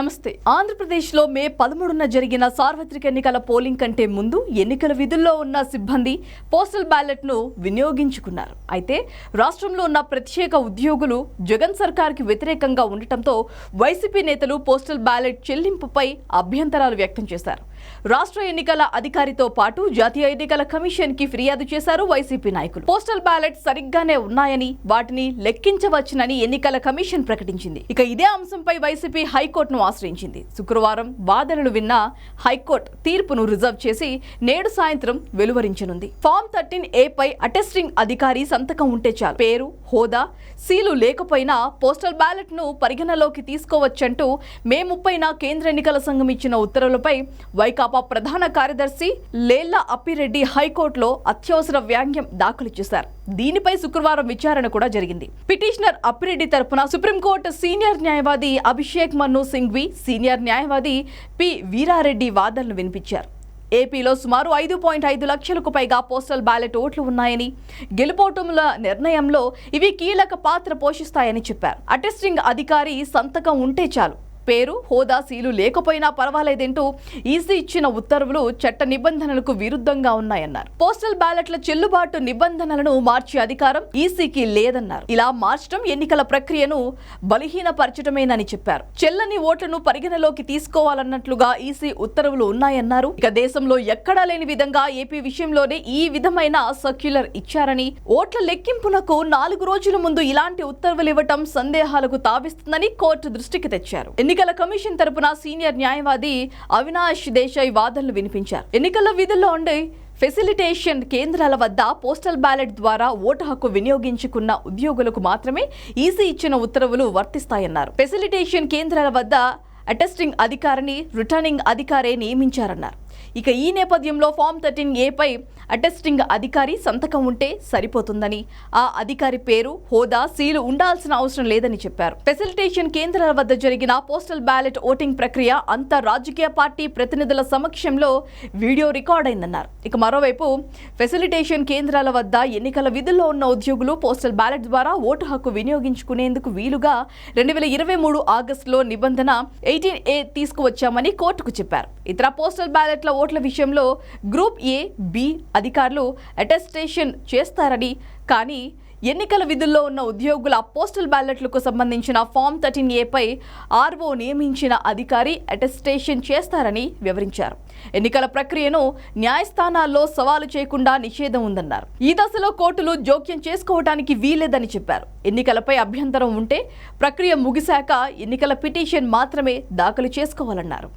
నమస్తే. ఆంధ్రప్రదేశ్లో మే పదమూడున జరిగిన సార్వత్రిక ఎన్నికల పోలింగ్ కంటే ముందు ఎన్నికల విధుల్లో ఉన్న సిబ్బంది పోస్టల్ బ్యాలెట్ను వినియోగించుకున్నారు. అయితే రాష్ట్రంలో ఉన్న ప్రత్యేక ఉద్యోగులు జగన్ సర్కార్కి వ్యతిరేకంగా ఉండటంతో వైసీపీ నేతలు పోస్టల్ బ్యాలెట్ చెల్లింపుపై అభ్యంతరాలు వ్యక్తం చేశారు. రాష్ట్ర ఎన్నికల అధికారితో పాటు జాతీయ ఎన్నికల కమిషన్కి ఫిర్యాదు చేశారు వైసీపీ నాయకులు. పోస్టల్ బ్యాలెట్ సరిగ్గానే ఉన్నాయని వాటిని లెక్కించవచ్చునని ఎన్నికల కమిషన్ ప్రకటించింది. ఇక ఇదే అంశంపై వైసీపీ హైకోర్టును ఆశ్రయించింది. శుక్రవారం వాదనలు విన్న హైకోర్టు తీర్పును రిజర్వ్ చేసి నేడు సాయంత్రం వెలువరించనుంది. ఫామ్ థర్టీన్ ఏ పై అటెస్టింగ్ అధికారి సంతకం ఉంటే చాలు. పేరు హోదా సీలు లేకపోయినా పోస్టల్ బ్యాలెట్ను పరిగణలోకి తీసుకోవచ్చంటూ మే ముప్పైన కేంద్ర ఎన్నికల సంఘం ఇచ్చిన ఉత్తర్వులపై వైకాపా ప్రధాన కార్యదర్శి లేల్లా అప్పిరెడ్డి హైకోర్టులో అత్యవసర వ్యాంగ్యం దాఖలు చేశారు. దీనిపై శుక్రవారం విచారణ కూడా జరిగింది. పిటిషనర్ అప్పిరెడ్డి తరపున సుప్రీంకోర్టు సీనియర్ న్యాయవాది అభిషేక్ మన్ను సింఘ్వి సీనియర్ న్యాయవాది పి వీరారెడ్డి వాదనలు వినిపించారు. ఏపీలో సుమారు ఐదు పాయింట్ ఐదు లక్షలకు పైగా పోస్టల్ బ్యాలెట్ ఓట్లు ఉన్నాయని గెలుపోటముల నిర్ణయంలో ఇవి కీలక పాత్ర పోషిస్తాయని చెప్పారు. అటెస్టింగ్ అధికారి సంతకం ఉంటే చాలు. పేరు హోదా సీలు లేకపోయినా పర్వాలేదంటూ ఈసీ ఇచ్చిన ఉత్తర్వులు చట్ట నిబంధనలకు విరుద్ధంగా ఉన్నాయన్నారు. పోస్టల్ బ్యాలెట్ల చెల్లుబాటు నిబంధనలను మార్చే అధికారం ఈసీకి లేదన్నారు. ఇలా మార్చడం ఎన్నికల ప్రక్రియను బలహీనపరచడమేనని చెప్పారు. చెల్లని ఓట్లను పరిగణలోకి తీసుకోవాలన్నట్లుగా ఈసీ ఉత్తర్వులు ఉన్నాయన్నారు. ఇక దేశంలో ఎక్కడా లేని విధంగా ఏపీ విషయంలోనే ఈ విధమైన సర్క్యులర్ ఇచ్చారని ఓట్ల లెక్కింపునకు నాలుగు రోజుల ముందు ఇలాంటి ఉత్తర్వులు ఇవ్వటం సందేహాలకు తావిస్తుందని కోర్టు దృష్టికి తెచ్చారు. ఎన్నికల కమిషన్ తరపున సీనియర్ న్యాయవాది అవినాష్ దేశాయ్ వాదనలు వినిపించారు. ఎన్నికల విధుల్లో ఉండే ఫెసిలిటేషన్ కేంద్రాల వద్ద పోస్టల్ బ్యాలెట్ ద్వారా ఓటు హక్కు వినియోగించుకున్న ఉద్యోగులకు మాత్రమే ఈసీ ఇచ్చిన ఉత్తర్వులు వర్తిస్తాయన్నారు. ఫెసిలిటేషన్ కేంద్రాల వద్ద అటెస్టింగ్ అధికారిని రిటర్నింగ్ అధికారే నియమించారన్నారు. ఇక ఈ నేపథ్యంలో ఫామ్ థర్టీన్ ఏపై అటెస్టింగ్ అధికారి సంతకం ఉంటే సరిపోతుందని. ఆ అధికారి పేరు హోదా సీలు ఉండాల్సిన అవసరం లేదని చెప్పారు. ఫెసిలిటేషన్ కేంద్రాల వద్ద జరిగిన పోస్టల్ బ్యాలెట్ ఓటింగ్ ప్రక్రియ అంత రాజకీయ పార్టీ ప్రతినిధుల సమక్షంలో వీడియో రికార్డ్ అయిందన్నారు. ఇక మరోవైపు ఫెసిలిటేషన్ కేంద్రాల వద్ద ఎన్నికల విధుల్లో ఉన్న ఉద్యోగులు పోస్టల్ బ్యాలెట్ ద్వారా ఓటు హక్కు వినియోగించుకునేందుకు వీలుగా రెండు వేల ఇరవై మూడు ఆగస్టులో నిబంధన ఎయిటీన్ ఏ తీసుకువచ్చామని కోర్టుకు చెప్పారు. ఇతర పోస్టల్ బ్యాలెట్ బ్యాలెట్ల ఓట్ల విషయంలో గ్రూప్ ఏ బి అధికారులు అటెస్టేషన్ చేస్తారని. కానీ ఎన్నికల విధుల్లో ఉన్న ఉద్యోగుల పోస్టల్ బ్యాలెట్లకు సంబంధించిన ఫామ్ థర్టీన్ ఏపై ఆర్ఓ నియమించిన అధికారి అటెస్టేషన్ చేస్తారని వివరించారు. ఎన్నికల ప్రక్రియను న్యాయస్థానాల్లో సవాలు చేయకుండా నిషేధం ఉందన్నారు. ఈ దశలో కోర్టులు జోక్యం చేసుకోవడానికి వీలేదని చెప్పారు. ఎన్నికలపై అభ్యంతరం ఉంటే ప్రక్రియ ముగిశాక ఎన్నికల పిటిషన్ మాత్రమే దాఖలు చేసుకోవాలన్నారు.